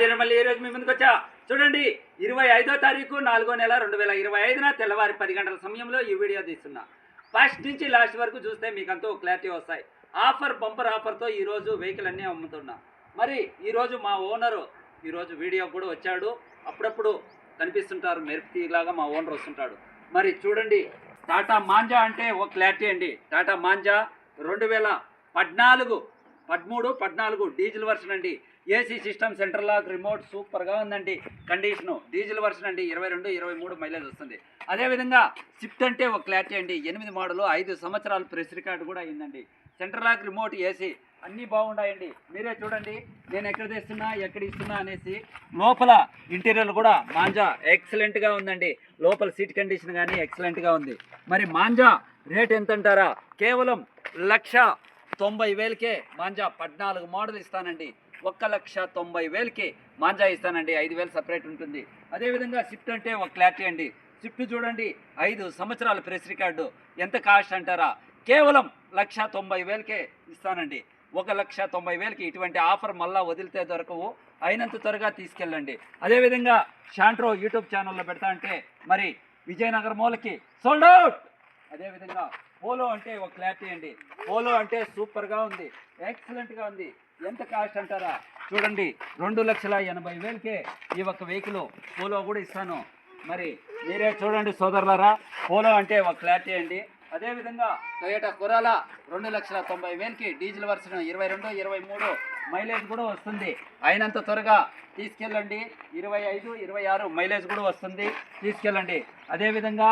నేను మళ్ళీ ఈ రోజు మీ ముందుకు వచ్చా? చూడండి ఇరవై ఐదో తారీఖు నాలుగో నెల రెండు వేల ఇరవై ఐదున తెల్లవారి పది గంటల సమయంలో ఈ వీడియో తీస్తున్నా. ఫస్ట్ నుంచి లాస్ట్ వరకు చూస్తే మీకు అంతా క్లారిటీ వస్తాయి. ఆఫర్ బంపర్ ఆఫర్తో ఈరోజు వెహికల్ అన్నీ అమ్ముతున్నా. మరి ఈరోజు మా ఓనరు ఈరోజు వీడియో కూడా వచ్చాడు. అప్పుడప్పుడు కనిపిస్తుంటారు మెరుపుతీలాగా మా ఓనర్ వస్తుంటాడు. మరి చూడండి టాటా మాంజా అంటే ఒక క్లారిటీ అండి. టాటా మాంజా రెండు వేల పద్నాలుగు పదమూడు పద్నాలుగు డీజిల్ వర్షన్ అండి. AC system center lock remote సూపర్గా ఉందండి. కండిషను డీజిల్ వర్షన్ అండి ఇరవై రెండు ఇరవై మూడు మైలేజ్ వస్తుంది. అదేవిధంగా స్విఫ్ట్ అంటే ఒక క్లారిటీ అండి. ఎనిమిది మోడలు ఐదు సంవత్సరాలు ప్రెస్ రికార్డు కూడా అయిందండి. సెంటర్ లాక్ రిమోట్ ఏసీ అన్నీ బాగున్నాయండి మీరే చూడండి నేను ఎక్కడ తెస్తున్నా ఎక్కడ ఇస్తున్నా అనేసి లోపల ఇంటీరియర్ కూడా మాంజా ఎక్సలెంట్గా ఉందండి. లోపల సీట్ కండిషన్ కానీ ఎక్సలెంట్గా ఉంది. మరి మాంజా రేట్ ఎంత అంటారా కేవలం లక్ష తొంభై వేలకే మాంజా పద్నాలుగు మోడల్ ఇస్తానండి. ఒక్క లక్ష తొంభై వేలకి మాంజా ఇస్తానండి. ఐదు వేలు సపరేట్ ఉంటుంది. అదేవిధంగా స్విఫ్ట్ అంటే ఒక క్లారిటీ అండి. స్విఫ్ట్ చూడండి ఐదు సంవత్సరాల ప్రెస్ రికార్డు. ఎంత కాస్ట్ అంటారా? కేవలం లక్ష తొంభై వేలకే ఇస్తానండి. ఒక లక్ష తొంభై వేలకి ఇటువంటి ఆఫర్ మళ్ళా వదిలితే దొరకవు. అయినంత త్వరగా తీసుకెళ్ళండి. అదేవిధంగా షాంట్రో యూట్యూబ్ ఛానల్లో పెడతా అంటే మరి విజయనగరం మూలకి సోల్డ్ అవుట్ అదేవిధంగా పోలో అంటే ఒక క్లారిటీ అండి. పోలో అంటే సూపర్గా ఉంది. ఎక్సలెంట్గా ఉంది. ఎంత కాస్ట్ అంటారా? చూడండి రెండు లక్షల ఎనభై వేలకే ఈ ఒక్క వెహికల్ పోలో కూడా ఇస్తాను. మరి మీరే చూడండి సోదరులారా పోలో అంటే ఒక క్లారిటీ అండి. అదేవిధంగా టొయోటా కురాలా రెండు లక్షల తొంభై వేలకి డీజిల్ వర్షన్ ఇరవై రెండు ఇరవై మూడు మైలేజ్ కూడా వస్తుంది. అయినంత త్వరగా తీసుకెళ్ళండి. ఇరవై ఐదు ఇరవై ఆరు మైలేజ్ కూడా వస్తుంది. తీసుకెళ్ళండి. అదేవిధంగా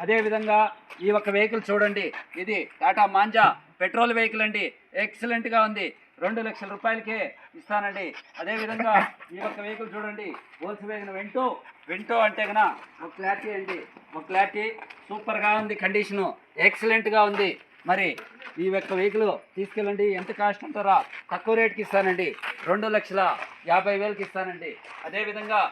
అదేవిధంగా ఈ ఒక్క వెహికల్ చూడండి. ఇది టాటా మాంజా పెట్రోల్ వెహికల్ అండి. ఎక్సలెంట్గా ఉంది. రెండు లక్షల రూపాయలకే ఇస్తానండి. అదేవిధంగా ఈ ఒక్క వెహికల్ చూడండి. హోల్స్ వేగిన వెంటో వెంటో అంటే కన ఒక క్లారిటీ అండి. ఒక క్లారిటీ సూపర్గా ఉంది కండిషను ఎక్సలెంట్గా ఉంది. మరి ఈ యొక్క వెహికల్ తీసుకెళ్ళండి. ఎంత కాస్ట్ అంటారా తక్కువ రేట్కి ఇస్తానండి. రెండు లక్షల యాభై వేలకి ఇస్తానండి. అదేవిధంగా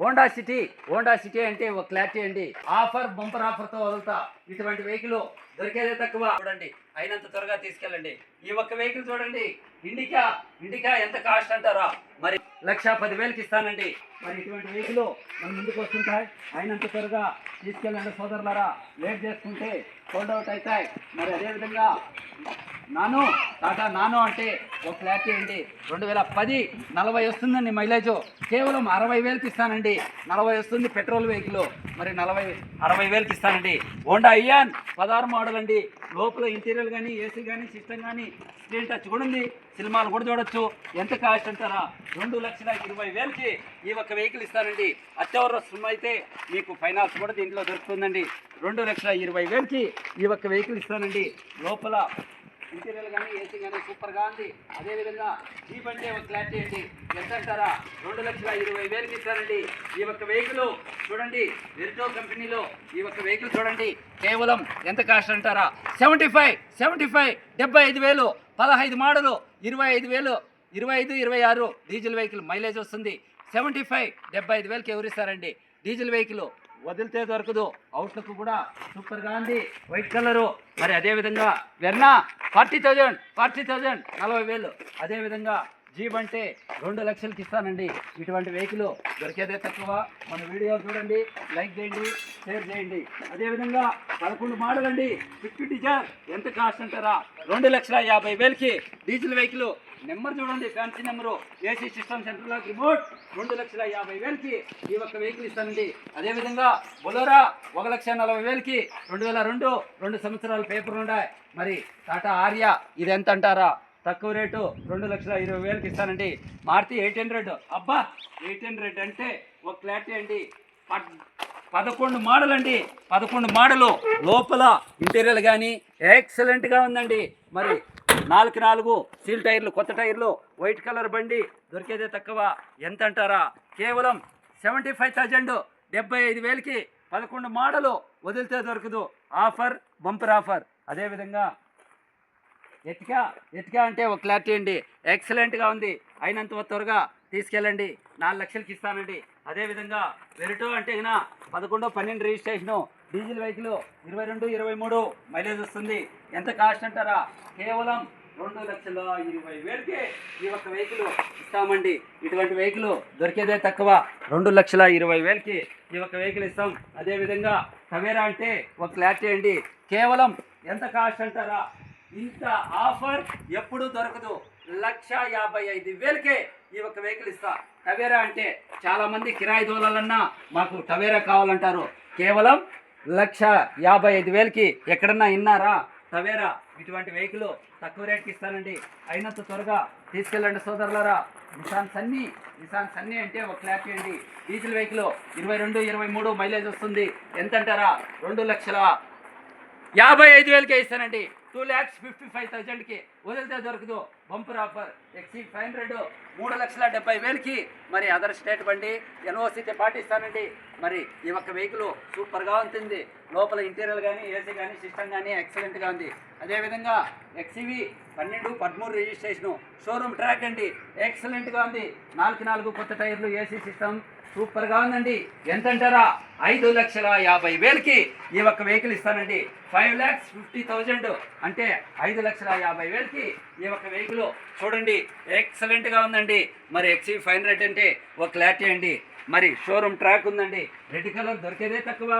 హోండా సిటీ హోండా సిటీ అంటే ఒక క్లారిటీ అండి. ఆఫర్ బంపర్ ఆఫర్తో వదులుతా. ఇటువంటి వెహికల్ దొరికేదే తక్కువ. చూడండి. అయినంత త్వరగా తీసుకెళ్ళండి. ఈ ఒక్క వెహికల్ చూడండి. ఇండికా ఇండికా ఎంత కాస్ట్ అంటారా? మరి లక్ష పదివేలకి ఇస్తానండి. మరి ఇటువంటి వెహికల్ మన ముందుకు వస్తుంటాయి. అయినంత త్వరగా తీసుకెళ్ళండి సోదరులారా. లేట్ చేసుకుంటే హోల్డ్ అవుట్ అవుతాయి. మరి అదేవిధంగా నాను టాటా నానో అంటే ఒక ఫ్లాట్ చేయండి రెండు వేల పది నలభై వస్తుందండి మైలేజ్ కేవలం అరవై వేలకి ఇస్తానండి. నలభై వస్తుంది పెట్రోల్ వెహికల్. మరి నలభై అరవై వేలకి ఇస్తానండి. హోండా ఇయాన్ పదహారు మోడల్ అండి. లోపల ఇంటీరియర్ కానీ ఏసీ కానీ సిస్టమ్ కానీ స్క్రీన్ టచ్ కూడా ఉంది. సినిమాలు కూడా చూడొచ్చు. ఎంత కాస్ట్ అంటారా? రెండు లక్షల ఇరవై వేలకి ఈ ఒక్క వెహికల్ ఇస్తానండి. సినిమా అయితే మీకు ఫైనాన్స్ కూడా దీంట్లో దొరుకుతుందండి. రెండు లక్షల ఇరవై వేలకి ఈ ఒక్క వెహికల్ ఇస్తానండి. లోపల ఇంటీరియర్ కానీ ఏసీ కానీ సూపర్గా ఉంది. అదేవిధంగా జీప్ అంటే ఒక క్లారిటీ అండి ఎంత అంటారా? రెండు లక్షల ఇరవై వేలకి ఇస్తారండి ఈ ఒక్క వెహికల్ చూడండి. వెరిటో కంపెనీలో ఈ ఒక్క వెహికల్ చూడండి. కేవలం ఎంత కాస్ట్ అంటారా? సెవెంటీ ఫైవ్ సెవెంటీ ఫైవ్ డెబ్బై ఐదు వేలు. పదహైదు మోడలు ఇరవై ఐదు వేలు ఇరవై ఐదు ఇరవై ఆరు డీజిల్ వెహికల్ మైలేజ్ వస్తుంది. సెవెంటీ ఫైవ్ డెబ్బై ఐదు వేలకి ఎవరిస్తారండి? డీజిల్ వెహికల్ వదిలితే దొరకదు. అవుట్లుక్ కూడా సూపర్గా ఉంది. White colour. మరి అదేవిధంగా Verna forty thousand forty thousand నలభై వేలు. అదేవిధంగా జీప్ అంటే రెండు లక్షలకి ఇస్తానండి. ఇటువంటి వెహికల్ దొరికేదే తక్కువ. మన వీడియో చూడండి లైక్ చేయండి షేర్ చేయండి. అదేవిధంగా పదకొండు మోడల్ అండి ఫిఫ్టీ డిజైర్ ఎంత కాస్ట్ అంటారా? రెండు లక్షల యాభై వేలకి డీజిల్ వెహికల్. నెంబర్ చూడండి fancy number. AC system central lock remote. రెండు లక్షల యాభై వేలకి ఈ ఒక్క వెహికల్ ఇస్తానండి. అదేవిధంగా బొలోరా ఒక లక్ష నలభై వేలకి రెండు వేల రెండు రెండు సంవత్సరాల పేపర్లు ఉన్నాయి. మరి టాటా ఆర్య ఇది ఎంత అంటారా? తక్కువ రేటు రెండు లక్షల ఇరవై వేలకి ఇస్తానండి. Maruti eight hundred. అబ్బా ఎయిట్ హండ్రెడ్ అంటే ఒక క్లారిటీ అండి. పదకొండు మోడల్ అండి పదకొండు మోడలు. లోపల ఇంటీరియర్ కానీ ఎక్సలెంట్గా ఉందండి. మరి నాలుగు నాలుగు సీల్ టైర్లు కొత్త టైర్లు వైట్ కలర్ బండి దొరికేదే తక్కువ. ఎంత అంటారా? కేవలం సెవెంటీ ఫైవ్ థౌజండ్. డెబ్బై ఐదు వేలకి పదకొండు మోడలు వదిలితే దొరకదు. Offer bumper offer. అదేవిధంగా ఎతికా ఎతికా అంటే ఒక క్లారిటీ అండి. ఎక్సలెంట్గా ఉంది. అయినంత త్వరగా తీసుకెళ్ళండి. నాలుగు లక్షలకి ఇస్తానండి. అదేవిధంగా వెరిటో అంటే కన్నా పదకొండు పన్నెండు రిజిస్ట్రేషను డీజిల్ వెహికల్ ఇరవై రెండు ఇరవై మూడు మైలేజ్ వస్తుంది. ఎంత కాస్ట్ అంటారా? కేవలం రెండు లక్షల ఇరవై వేలకే ఈ ఒక్క వెహికల్ ఇస్తామండి. ఇటువంటి వెహికల్ దొరికేదే తక్కువ. రెండు లక్షల ఇరవై వేలకి ఈ ఒక్క వెహికల్ ఇస్తాం. అదేవిధంగా కవేరా అంటే ఒక క్లారిటీ అండి. కేవలం ఎంత కాస్ట్ అంటారా? ఇంత ఆఫర్ ఎప్పుడు దొరకదు. లక్ష యాభై ఐదు వేలకే ఈ ఒక వెహికల్ ఇస్తా. టవేరా అంటే చాలా మంది కిరాయి దోలాలన్నా మాకు టవేరా కావాలంటారు. కేవలం లక్ష యాభై ఐదు వేలకి ఎక్కడన్నా ఇన్నారా? టవేరా ఇటువంటి వెహికల్ తక్కువ రేట్కి ఇస్తానండి. అయినంత త్వరగా తీసుకెళ్ళండి సోదరులరా. నిసాన్ సన్నీ నిసాన్ సన్నీ అంటే ఒక క్లాప్ అండి. డీజిల్ వెహికల్ ఇరవై రెండు ఇరవై మూడు మైలేజ్ వస్తుంది. ఎంత అంటారా రెండు లక్షల యాభై ఐదు వేలకే ఇస్తానండి. టూ ల్యాక్స్ ఫిఫ్టీ ఫైవ్ థౌజండ్కి వదిలితే దొరకదు. బంపర్ ఆఫర్ ఎక్సీ ఫైవ్ హండ్రెడ్ మూడు లక్షల డెబ్బై వేలకి మరి అదర్ స్టేట్ బండి ఎన్ఓసిటీ పాటిస్తానండి. మరి ఈ ఒక్క వెహికల్ సూపర్గా ఉంటుంది. లోపల ఇంటీరియర్ కానీ ఏసీ కానీ సిస్టమ్ కానీ ఎక్సలెంట్గా ఉంది. అదేవిధంగా ఎక్సీవి పన్నెండు పదమూడు రిజిస్ట్రేషను షోరూమ్ ట్రాక్ అండి. ఎక్సలెంట్గా ఉంది. నాలుగు నాలుగు కొత్త టైర్లు ఏసీ సిస్టమ్ సూపర్గా ఉందండి. ఎంత అంటారా ఐదు లక్షల యాభై వేలకి ఈ ఒక్క వెహికల్ ఇస్తానండి. Five lakhs fifty thousand. అంటే ఐదు లక్షల యాభై వేలకి ఈ ఒక్క వెహికల్ చూడండి. ఎక్సలెంట్గా ఉందండి. మరి ఎక్సీ ఫైవ్ హండ్రెడ్ అంటే ఒక క్లారిటీ అండి మరి షోరూమ్ ట్రాక్ ఉందండి. రెడ్ కలర్ దొరికేదే తక్కువ.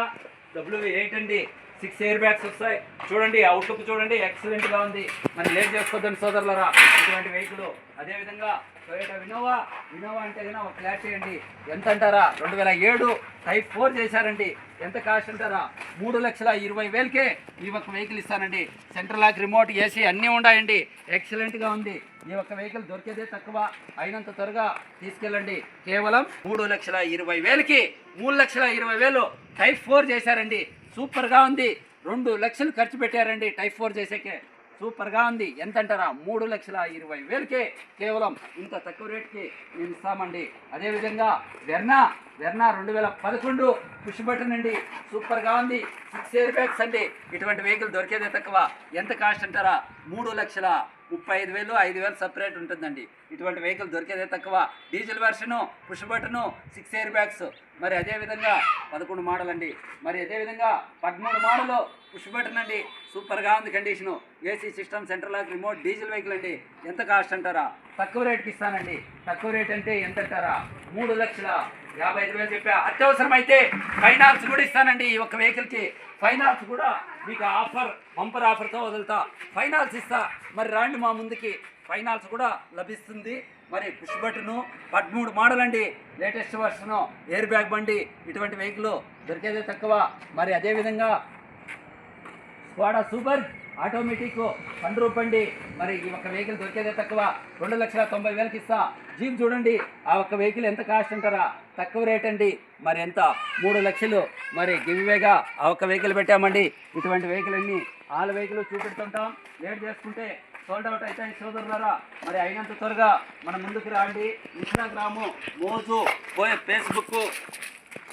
డబ్ల్యూ ఎయిట్ అండి. సిక్స్ ఎయిర్ బ్యాగ్స్ వస్తాయి. చూడండి అవుట్లుక్ చూడండి ఎక్సలెంట్గా ఉంది. మరి లేట్ చేసుకోవద్దండి సోదరులరా. ఇటువంటి వెహికల్ అదేవిధంగా టొయోటా వినోవా వినోవా అంటే ఏదైనా ఒక క్లారిటీ చేయండి. ఎంత అంటారా? రెండు వేల ఏడు టైప్ ఫోర్ చేశారండి. ఎంత కాస్ట్ అంటారా? మూడు లక్షల ఇరవై వేలకే ఈ ఒక్క వెహికల్ ఇస్తానండి. సెంట్రల్ లాక్ రిమోట్ ఏసీ అన్నీ ఉన్నాయండి ఎక్సలెంట్గా ఉంది. ఈ ఒక్క వెహికల్ దొరికేదే తక్కువ. అయినంత త్వరగా తీసుకెళ్ళండి. కేవలం మూడు లక్షల ఇరవై వేలకి. మూడు లక్షల ఇరవై వేలు టైప్ ఫోర్ చేశారండి. సూపర్గా ఉంది. రెండు లక్షలు ఖర్చు పెట్టారండి టైప్ ఫోర్ చేసేకే. సూపర్గా ఉంది. ఎంత అంటారా మూడు లక్షల ఇరవై వేలకే కేవలం ఇంత తక్కువ రేట్కి మేము ఇస్తామండి అదేవిధంగా వెర్నా వెర్నా రెండు వేల పదకొండు పుష్ బటన్ అండి. సూపర్గా ఉంది. సిక్స్ ఇయర్ బ్యాగ్స్ అండి. ఇటువంటి వెహికల్ దొరికేదే తక్కువ. ఎంత కాస్ట్ అంటారా? మూడు లక్షల ముప్పై ఐదు వేలు ఐదు వేలు సపరేట్ ఉంటుందండి. ఇటువంటి వెహికల్ దొరికేదే తక్కువ. Diesel version push button six air bags మరి అదేవిధంగా పదకొండు మోడల్ అండి మరి అదేవిధంగా పదమూడు మోడలు పుష్ బటన్ అండి. సూపర్గా ఉంది condition AC system central lock remote diesel vehicle అండి. ఎంత కాస్ట్ అంటారా? తక్కువ రేట్కి ఇస్తానండి. తక్కువ రేట్ అంటే ఎంత అంటారా మూడు లక్షల? యాభై ఐదు వేలు చెప్పా. అత్యవసరమైతే ఫైనాన్స్ కూడా ఇస్తానండి ఈ ఒక్క వెహికల్కి. ఫైనాన్స్ కూడా మీకు ఆఫర్ బంపర్ ఆఫర్తో వదులుతా. ఫైనాన్స్ ఇస్తా. మరి రాండి మా ముందుకి. ఫైనాన్స్ కూడా లభిస్తుంది. మరి పుష్ బటను పదమూడు మోడల్ అండి లేటెస్ట్ వర్షను ఎయిర్ బ్యాగ్ బండి ఇటువంటి వెహికల్ దొరికేదే తక్కువ. మరి అదేవిధంగా స్కోడా సూపర్. ఆటోమేటిక్ వన్ రూపండి. మరి ఈ ఒక్క వెహికల్ దొరికేదే తక్కువ. రెండు లక్షల తొంభై వేలకి ఇస్తా. జీప్ చూడండి. ఆ ఒక్క వెహికల్ ఎంత కాస్ట్ అంటారా? తక్కువ రేట్ అండి. మరి ఎంత? మూడు లక్షలు. మరి గివ్వేగా ఆ ఒక్క వెహికల్ పెట్టామండి. ఇటువంటి వెహికల్ అన్ని ఆల్ వెహికల్ చూపెడుతుంటాం. లేట్ చేసుకుంటే సోల్డ్ అవుట్ అవుతాయి సోదరులారా. మరి అయినంత త్వరగా మన ముందుకు రాండి. ఇన్స్టాగ్రాము మోజు పోయే ఫేస్బుక్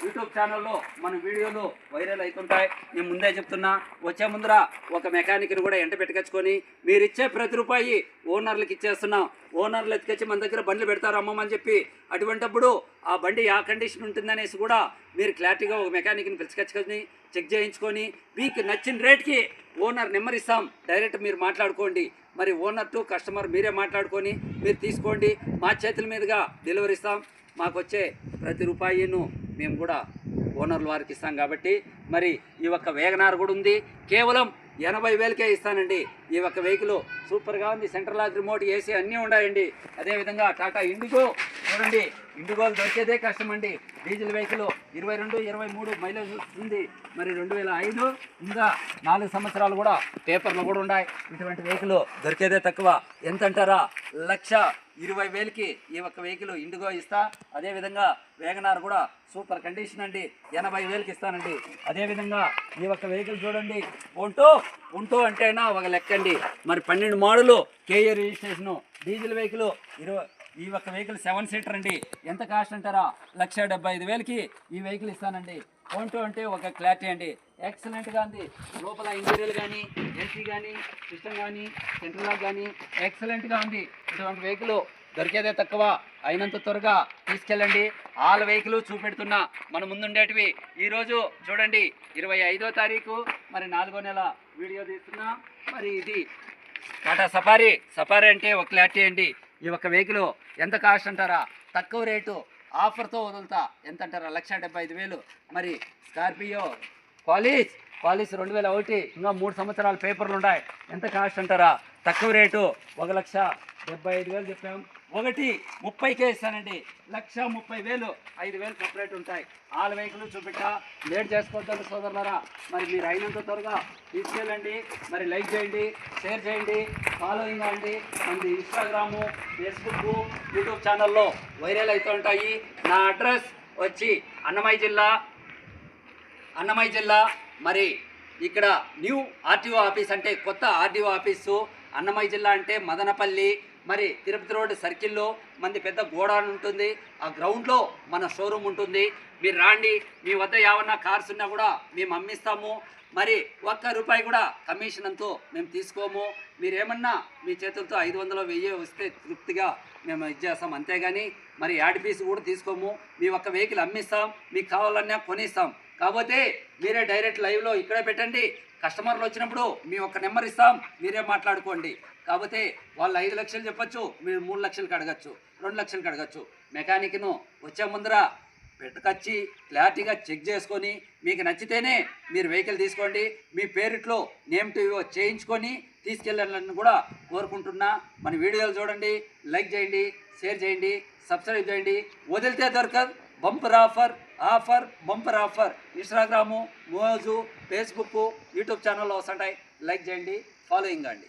యూట్యూబ్ ఛానల్లో మన వీడియోలు వైరల్ అవుతుంటాయి. నేను ముందే చెప్తున్నా వచ్చే ముందర ఒక మెకానిక్ని కూడా ఎంట పెట్టుకొచ్చుకొని మీరు ఇచ్చే ప్రతి రూపాయి ఓనర్లకు ఇచ్చేస్తున్నాం. ఓనర్లు ఎత్తుకొచ్చి మన దగ్గర బండ్లు పెడతారు అమ్మమని చెప్పి అటువంటప్పుడు ఆ బండి ఆ కండిషన్ ఉంటుందనేసి కూడా మీరు క్లారిటీగా ఒక మెకానిక్ని పిలుచుకొచ్చుకొని చెక్ చేయించుకొని మీకు నచ్చిన రేట్కి ఓనర్ నెంబర్ ఇస్తాం. డైరెక్ట్ మీరు మాట్లాడుకోండి. మరి ఓనర్ టు కస్టమర్ మీరే మాట్లాడుకొని మీరు తీసుకోండి. మా చేతుల మీదుగా డెలివరీ ఇస్తాం. మాకు వచ్చే ప్రతి రూపాయిను మేము కూడా ఓనర్లు వారికి ఇస్తాం కాబట్టి మరి ఈ ఒక్క వేగనార్ కూడా ఉంది. కేవలం ఎనభై వేలకే ఇస్తానండి. ఈ ఒక్క వెహికల్ సూపర్గా ఉంది. సెంట్రల్ లాక్ రిమోట్ ఏసీ అన్నీ ఉన్నాయండి అదేవిధంగా టాటా ఇండిగో చూడండి. ఇండిగోలు దొరికేదే కష్టం అండి డీజిల్ వెహికల్ ఇరవై రెండు ఇరవై మూడు మైలేజ్ ఉంది. మరి రెండు వేల ఐదు ఇంకా నాలుగు సంవత్సరాలు కూడా పేపర్లు కూడా ఉన్నాయి. ఇటువంటి వెహికల్ దొరికేదే తక్కువ. ఎంత అంటారా లక్ష ఇరవై వేలకి ఈ ఒక్క వెహికల్ ఇండిగో ఇస్తా. అదేవిధంగా వేగనార్ కూడా సూపర్ కండిషన్ అండి. ఎనభై వేలకి ఇస్తానండి. అదేవిధంగా ఈ ఒక్క వెహికల్ చూడండి. ఉంటూ ఉంటూ అంటేనా ఒక లెక్క అండి మరి పన్నెండు model KA registration diesel vehicle ఇరవై ఈ ఒక్క వెహికల్ సెవెన్ సీటర్ అండి. ఎంత కాస్ట్ అంటారా? లక్ష డెబ్బై ఐదు వేలకి ఈ వెహికల్ ఇస్తానండి. ఉంటూ అంటే ఒక క్లారిటీ అండి. ఎక్సలెంట్గా ఉంది. లోపల ఇంటీరియర్ కానీ ఏసీ కానీ సిస్టమ్ కానీ సెంట్రల్ లాక్ కానీ ఎక్సలెంట్గా ఉంది. ఇటువంటి వెహికల్ దొరికేదే తక్కువ. అయినంత త్వరగా తీసుకెళ్ళండి. ఆల్ వెహికల్ చూపెడుతున్నా మన ముందుండేటివి. ఈరోజు చూడండి ఇరవై ఐదో తారీఖు. మరి నాలుగో నెల వీడియో తీస్తున్నా. మరి ఇది టాటా సఫారీ సఫారీ అంటే ఒక క్లారిటీ అండి. ఈ ఒక వెహికల్ ఎంత కాస్ట్ అంటారా? తక్కువ రేటు ఆఫర్తో వదులుతా. ఎంత అంటారా? లక్ష డెబ్బై ఐదు వేలు. మరి స్కార్పియో కాలేజ్ క్వాలిస్ రెండు వేల ఒకటి ఇంకా మూడు సంవత్సరాల పేపర్లు ఉన్నాయి. ఎంత కాస్ట్ అంటారా? తక్కువ రేటు ఒక లక్ష డెబ్బై ఐదు వేలు చెప్పాం. ఒకటి ముప్పైకే ఇస్తానండి లక్ష ముప్పై వేలు ఐదు వేలు సపరేట్ ఉంటాయి. All vehicle చూపెట్టా. లేట్ చేసుకోవద్దండి సోదరులారా. మరి మీరు అయినంత త్వరగా తీసుకెళ్ళండి. మరి లైక్ చేయండి షేర్ చేయండి ఫాలోయింగ్ అండి మంది ఇన్స్టాగ్రాము ఫేస్బుక్ యూట్యూబ్ ఛానల్లో వైరల్ అవుతూ ఉంటాయి. నా అడ్రస్ వచ్చి అన్నమయ్య జిల్లా అన్నమయ్య జిల్లా. మరి ఇక్కడ న్యూ ఆర్టీఓ ఆఫీస్ అంటే కొత్త ఆర్టీఓ ఆఫీసు. అన్నమయ్య జిల్లా అంటే మదనపల్లి. మరి తిరుపతి రోడ్ సర్కిల్లో మంది పెద్ద గోడౌన్ ఉంటుంది. ఆ గ్రౌండ్లో మన షోరూమ్ ఉంటుంది. మీరు రాండి. మీ వద్ద ఏమన్నా కార్స్ ఉన్నా కూడా మేము అమ్మిస్తాము. మరి ఒక్క రూపాయి కూడా కమిషన్ మేము తీసుకోము. మీరేమన్నా మీ చేతులతో ఐదు వందలు వెయ్యి వస్తే తృప్తిగా మేము ఇచ్చేస్తాం అంతేగాని మరి యాడ్ ఫీజు కూడా తీసుకోము. మీ ఒక్క వెహికల్ అమ్మిస్తాం. మీకు కావాలన్నా కొనిస్తాం. కాకపోతే మీరే డైరెక్ట్ లైవ్లో ఇక్కడే పెట్టండి. కస్టమర్లు వచ్చినప్పుడు మేము ఒక నెంబర్ ఇస్తాం మీరే మాట్లాడుకోండి. కాకపోతే వాళ్ళు ఐదు లక్షలు చెప్పచ్చు మీరు మూడు లక్షలకి అడగచ్చు రెండు లక్షలకి అడగచ్చు. మెకానిక్ను వచ్చే ముందర పెట్టుకొచ్చి క్లారిటీగా చెక్ చేసుకొని మీకు నచ్చితేనే మీరు వెహికల్ తీసుకోండి. మీ పేరిట్లో నేమ్ టు చేయించుకొని తీసుకెళ్ళాలని కూడా కోరుకుంటున్నా. మన వీడియోలు చూడండి లైక్ చేయండి షేర్ చేయండి సబ్స్క్రైబ్ చేయండి. వదిలితే దొరకదు bumper offer. Offer bumper offer. Instagram మోజు ఫేస్బుక్ యూట్యూబ్ ఛానల్లో వస్తుంటాయి. లైక్ చేయండి ఫాలోయింగ్ అండి.